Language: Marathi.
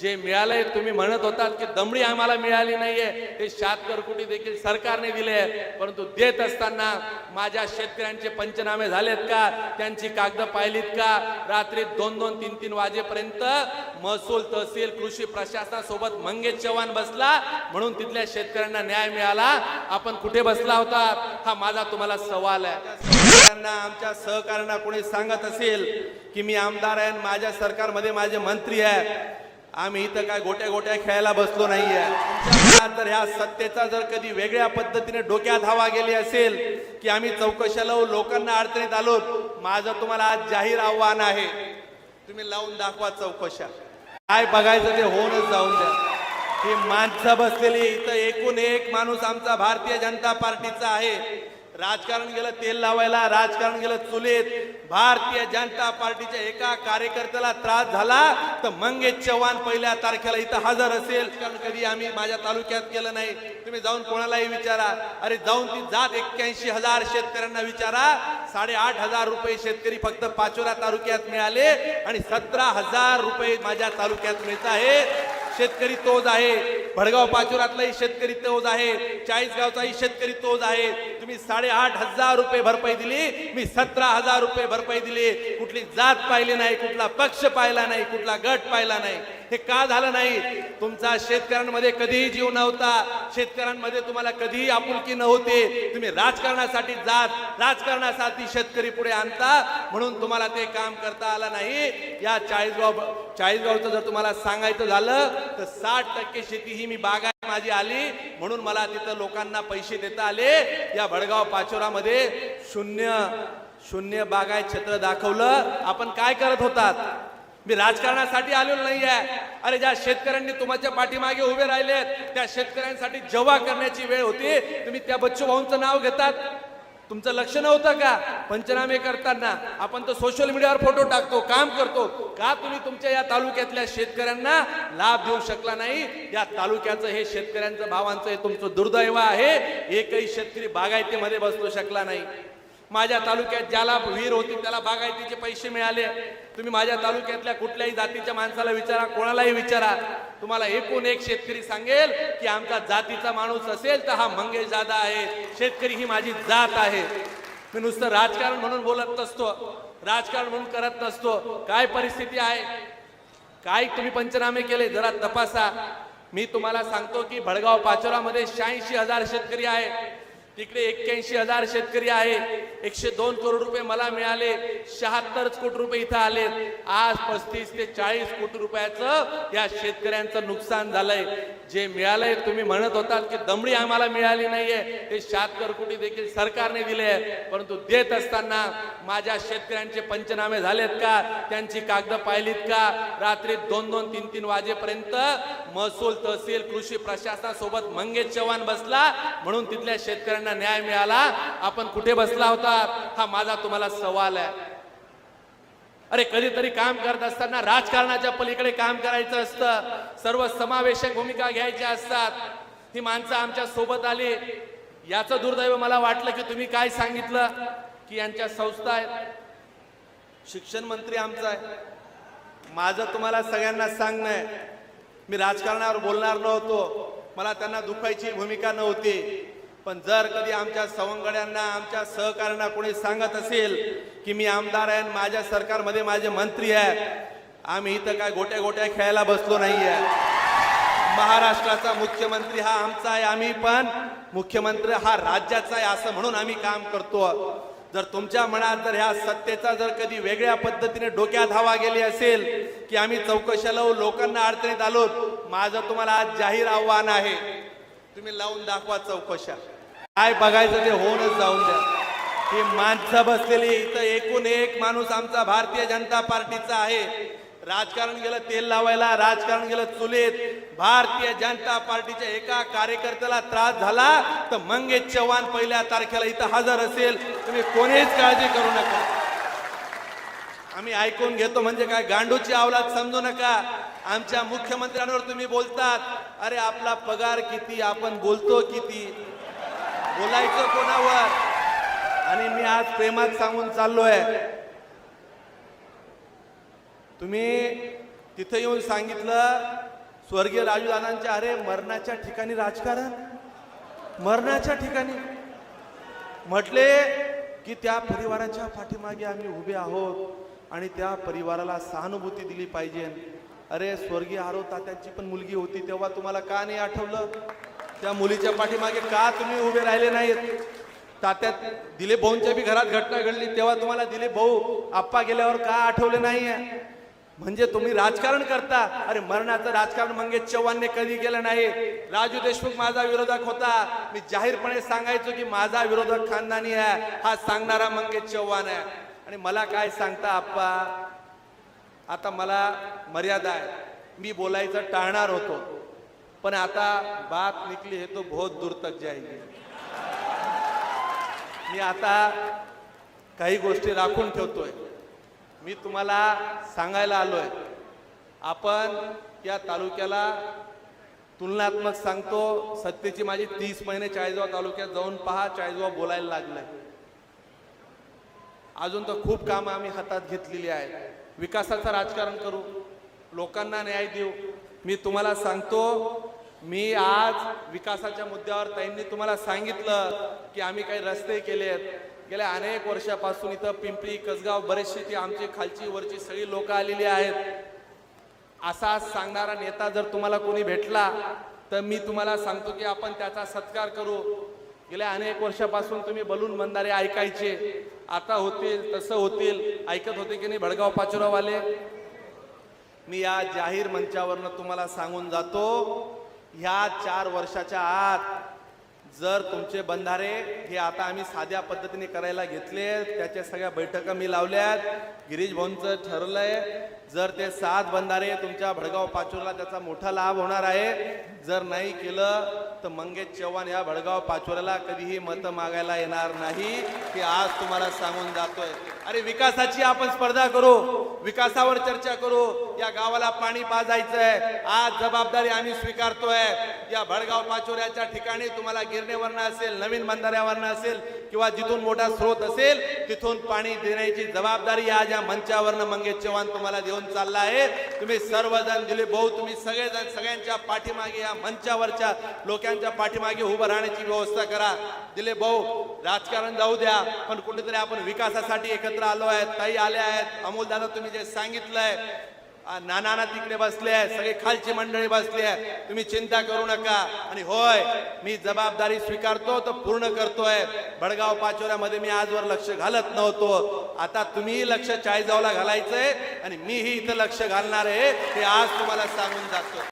जे मिळालंय तुम्ही म्हणत होतात की दमडी आम्हाला मिळाली नाहीये ते शातकर कुठे देखील सरकारने दिले आहे. परंतु देत असताना माझ्या शेतकऱ्यांचे पंचनामे झालेत का? त्यांची कागद पाहिलीत का? रात्री दोन दोन तीन तीन वाजेपर्यंत महसूल तहसील कृषी प्रशासनासोबत मंगेश चव्हाण बसला. म्हणून तिथल्या शेतकऱ्यांना न्याय मिळाला. आपण कुठे बसला होता? हा माझा तुम्हाला सवाल आहे. शेतकऱ्यांना आमच्या सहकार्यांना कोणी सांगत असेल की मी आमदार आहे माझ्या सरकारमध्ये माझे मंत्री आहे? आम्ही इथं काय गोट्या गोट्या खेळायला बसलो नाहीये. तर ह्या सत्तेचा जर कधी वेगळ्या पद्धतीने डोक्यात हवा गेली असेल की आम्ही चौकशा लावू लोकांना अडचणीत आलो माझं तुम्हाला आज जाहीर आव्हान आहे. तुम्ही लावून दाखवा चौकशा. काय बघायचं ते होऊनच जाऊन द्या. ही माणसं बसलेली इथं एकूण एक माणूस आमचा भारतीय जनता पार्टीचा आहे. राजकारण गेलं तेल लावायला राजकारण गेलं चुलीत. भारतीय जनता पार्टीच्या एका कार्यकर्त्याला त्रास झाला तर मंगेश चव्हाण पहिल्या तारखेला इथं हजर असेल. कारण कधी आम्ही माझ्या तालुक्यात केलं नाही. तुम्ही जाऊन कोणालाही विचारा. अरे जाऊन ती जात एक्क्याऐंशी हजार शेतकऱ्यांना विचारा. साडेआठ हजार रुपये शेतकरी फक्त पाचोरा तालुक्यात मिळाले आणि सतरा हजार रुपये माझ्या तालुक्यात मिळत आहे शेतकरी तोच आहे. भडगाव पाचोरातलाही शेतकरी तोच आहे. चाळीसगावचाही शेतकरी तोच आहे. तुम्ही साडेआठ हजार रुपये भरपाई दिली. मी सतरा हजार रुपये भरपाई दिली. कुठली जात पाहिली नाही कुठला पक्ष पाहिला नाही कुठला गट पाहिला नाही. हे का झालं नाही? तुमचा शेतकऱ्यांमध्ये कधीही जीव नव्हता. शेतकऱ्यांमध्ये तुम्हाला कधीही आपुलकी नव्हती. तुम्ही राजकारणासाठी जात राजकारणासाठी शेतकरी पुढे आणता म्हणून तुम्हाला ते काम करता आलं नाही. या चाळीसगाव चाळीसगावचं जर तुम्हाला सांगायचं झालं तर साठ टक्के शेती ही मी बागाय माझी आली म्हणून मला तिथं लोकांना पैसे देता आले. या भडगाव पाचोरामध्ये शून्य शून्य बागायत क्षेत्र दाखवलं. आपण काय करत होतात? मी राजकारणासाठी आलेलो नाही आहे अरे ज्या शेतकऱ्यांनी तुमच्या पाठीमागे उभे राहिलेत त्या शेतकऱ्यांसाठी जेव्हा करण्याची वेळ होती तुम्ही त्या बच्चू भाऊंचं नाव घेतात. तुमचं लक्ष नव्हतं का? पंचनामे करताना आपण तर सोशल मीडियावर फोटो टाकतो काम करतो. का तुम्ही तुमच्या या तालुक्यातल्या शेतकऱ्यांना लाभ देऊ शकला नाही? या तालुक्याचं हे शेतकऱ्यांचं भावांचं हे तुमचं दुर्दैव आहे. एकही शेतकरी बागायतीमध्ये बसू शकला नाही. माझ्या तालुक्यात ज्याला विहीर होती त्याला बागायतीचे पैसे मिळाले. तुम्ही माझ्या तालुक्यातल्या कुठल्याही जातीच्या माणसाला विचारा कोणालाही विचारा. तुम्हाला एकूण एक शेतकरी सांगेल की आमचा जातीचा माणूस असेल तर हा मंगेश दादा आहे. शेतकरी ही माझी जात आहे. मी नुसतं राजकारण म्हणून बोलत नसतो. राजकारण म्हणून करत नसतो. काय परिस्थिती आहे? काय तुम्ही पंचनामे केले? जरा तपासा. मी तुम्हाला सांगतो की भडगाव पाचोरामध्ये शहाऐंशी हजार शेतकरी आहे. तिकडे एक्क्याऐंशी हजार शेतकरी आहे. एकशे दोन करोड रुपये मला मिळाले. शहात्तर कोटी रुपये इथं आले. आज पस्तीस ते चाळीस कोटी रुपयाचं या शेतकऱ्यांचं नुकसान झालंय. जे मिळालंय तुम्ही म्हणत होतात की दमडी आम्हाला मिळाली नाहीये. ते शहात्तर कोटी देखील सरकारने दिले आहे. परंतु देत असताना माझ्या शेतकऱ्यांचे पंचनामे झालेत का? त्यांची कागद पाहिलीत का? रात्री दोन दोन तीन तीन वाजेपर्यंत महसूल तहसील कृषी प्रशासनासोबत मंगेश चव्हाण बसला. म्हणून तिथल्या शेतकऱ्यांना न्याय मिळाला आपण कुठे बसला होता? हा माझा तुम्हाला सवाल आहे. अरे कधीतरी काम करत असताना राजकारणाच्या पलीकडे काम करायचं असतं. सर्व समावेशक भूमिका घ्यायच्या असतात. ही माणसं आमच्यासोबत आली. याचं दुर्दैव मला वाटलं की तुम्ही काय सांगितलं? की यांच्या संस्था आहेत. शिक्षण मंत्री आमचा आहे. माझं तुम्हाला सगळ्यांना सांगणं आहे. मी राजकारणावर बोलणार नव्हतो. मला त्यांना दुखायची भूमिका नव्हती. पण जर कधी आमच्या सवंगड्यांना आमच्या सहकार्यांना कोणी सांगत असेल की मी आमदार आहे आणि माझ्या सरकारमध्ये माझे मंत्री आहे आम्ही इथं काय गोट्या गोट्या खेळायला बसलो नाही आहे महाराष्ट्राचा मुख्यमंत्री हा आमचा आहे आम्ही पण. मुख्यमंत्री हा राज्याचा आहे असं म्हणून आम्ही काम करतो. जर तुमच्या मनात जर ह्या सत्तेचा जर कधी वेगळ्या पद्धतीने डोक्यात हवा गेली असेल की आम्ही चौकशा लावू लोकांना अडचणीत आलो माझं तुम्हाला आज जाहीर आव्हान आहे. तुम्ही लावून दाखवा चौकशा. काय बघायचं ते होऊनच जाऊन द्या. ही माणसं बसलेली इथं एकूण एक माणूस आमचा भारतीय जनता पार्टीचा आहे. राजकारण गेलं तेल लावायला. राजकारण गेलं चुलीत. भारतीय जनता पार्टीच्या एका कार्यकर्त्याला त्रास झाला तर मंगेश चव्हाण पहिल्या तारखेला इथं हजर असेल. तुम्ही कोणीच काळजी करू नका. आम्ही ऐकून घेतो म्हणजे काय गांडूची आवलात समजू नका. आमच्या मुख्यमंत्र्यांवर तुम्ही बोलतात अरे आपला पगार किती आपण बोलतो किती? बोलायचं कोणावर? आणि मी आज प्रेमात सांगून चाललोय. तुम्ही तिथं येऊन सांगितलं स्वर्गीय राजूदानांच्या अरे मरणाच्या ठिकाणी राजकारण? मरणाच्या ठिकाणी? म्हटले की त्या परिवाराच्या पाठीमागे आम्ही उभे आहोत आणि त्या परिवाराला सहानुभूती दिली पाहिजे. अरे स्वर्गीय आरो तात्यांची पण मुलगी होती तेव्हा तुम्हाला का नाही आठवलं? त्या मुलीच्या पाठीमागे का तुम्ही उभे राहिले नाहीत? तात्यात दिलीप भाऊंच्या बी घरात घटना घडली तेव्हा तुम्हाला दिलीप भाऊ आप्पा गेल्यावर का आठवले नाहीये? म्हणजे तुम्ही राजकारण करता. अरे मरणाचं राजकारण मंगेश चव्हाणने कधी केलं नाही? राजू देशमुख माझा विरोधक होता. मी जाहीरपणे सांगायचो की माझा विरोधक खानदानी आहे. हा सांगणारा मंगेश चव्हाण आहे. आणि मला काय सांगता आप्पा? आता मला मर्यादा आहे. मी बोलायचं टाळणार होतो. पण आता बात निकली हे तो बहुत दूर तक जाएगी. मी आता काही गोष्टी राखून ठेवतोय. मी तुम्हाला सांगायला आलोय. आपण या तालुक्याला तुलनात्मक सांगतो सत्तेची माझी तीस महिने चाळीसगाव तालुक्यात जाऊन पहा चाळीसगाव बोलायला लागलाय. अजून तर खूप कामं आम्ही हातात घेतलेली आहेत. विकासाचं राजकारण करू लोकांना न्याय देऊ. मी तुम्हाला सांगतो मी आज विकासाच्या मुद्द्यावर ताईंनी तुम्हाला सांगितलं की आम्ही काही रस्ते केलेत गेल्या अनेक वर्षापासून इथं पिंपरी कसगाव बरेचशी ती आमची खालची वरची सगळी लोक आलेली आहेत. असा सांगणारा नेता जर तुम्हाला कोणी भेटला तर मी तुम्हाला सांगतो की आपण त्याचा सत्कार करू. गेल्या अनेक वर्षापासून तुम्ही बलून बंधारे ऐकायचे. आता होतील तसं होतील. ऐकत होते की नाही भडगाव पाचोरावाले? मी या जाहीर मंचावरनं तुम्हाला सांगून जातो ह्या चार वर्षाच्या आत जर तुमचे बंधारे हे आता आम्ही साध्या पद्धतीने करायला घेतले त्याच्या सगळ्या बैठका मी लावल्यात. गिरीश भाऊंचं ठरलंय जर ते सात बंधारे तुमच्या भडगाव पाचोऱ्याला त्याचा मोठा लाभ होणार आहे. जर नाही केलं तर मंगेश चव्हाण या भडगाव पाचोऱ्याला कधीही मतं मागायला येणार नाही हे आज तुम्हाला सांगून जातोय. अरे विकासाची आपण स्पर्धा करू विकासावर चर्चा करू. या गावाला पाणी पाजायचंय. आज जबाबदारी आम्ही स्वीकारतोय. या भडगाव पाचोऱ्याच्या ठिकाणी तुम्हाला गिरणेवरनं असेल नवीन बंधाऱ्यावरनं असेल किंवा जिथून मोठा स्रोत असेल तिथून पाणी देण्याची जबाबदारी आज या मंचावरनं मंगेश चव्हाण तुम्हाला देऊन चालला आहे. तुम्ही सर्वजण दिलीप भाऊ तुम्ही सगळेजण सगळ्यांच्या पाठीमागे या मंचावरच्या लोकांच्या पाठीमागे उभं राहण्याची व्यवस्था करा. दिलीप भाऊ राजकारण जाऊ द्या पण कुठेतरी आपण विकासासाठी एकत्र आलो आहेत ताई आल्या आहेत. अमोल दादा तुम्ही जे सांगितलंय आ, नाना तिकडे बसले आहे सगळे खालची मंडळी बसली आहे तुम्ही चिंता करू नका. आणि होय मी जबाबदारी स्वीकारतो तर पूर्ण करतोय. भडगाव पाचोऱ्यामध्ये मी आजवर लक्ष घालत नव्हतो. आता तुम्ही लक्ष चाळीसगावला घालायचंय आणि मीही इथं लक्ष घालणार आहे हे आज तुम्हाला सांगून जातो.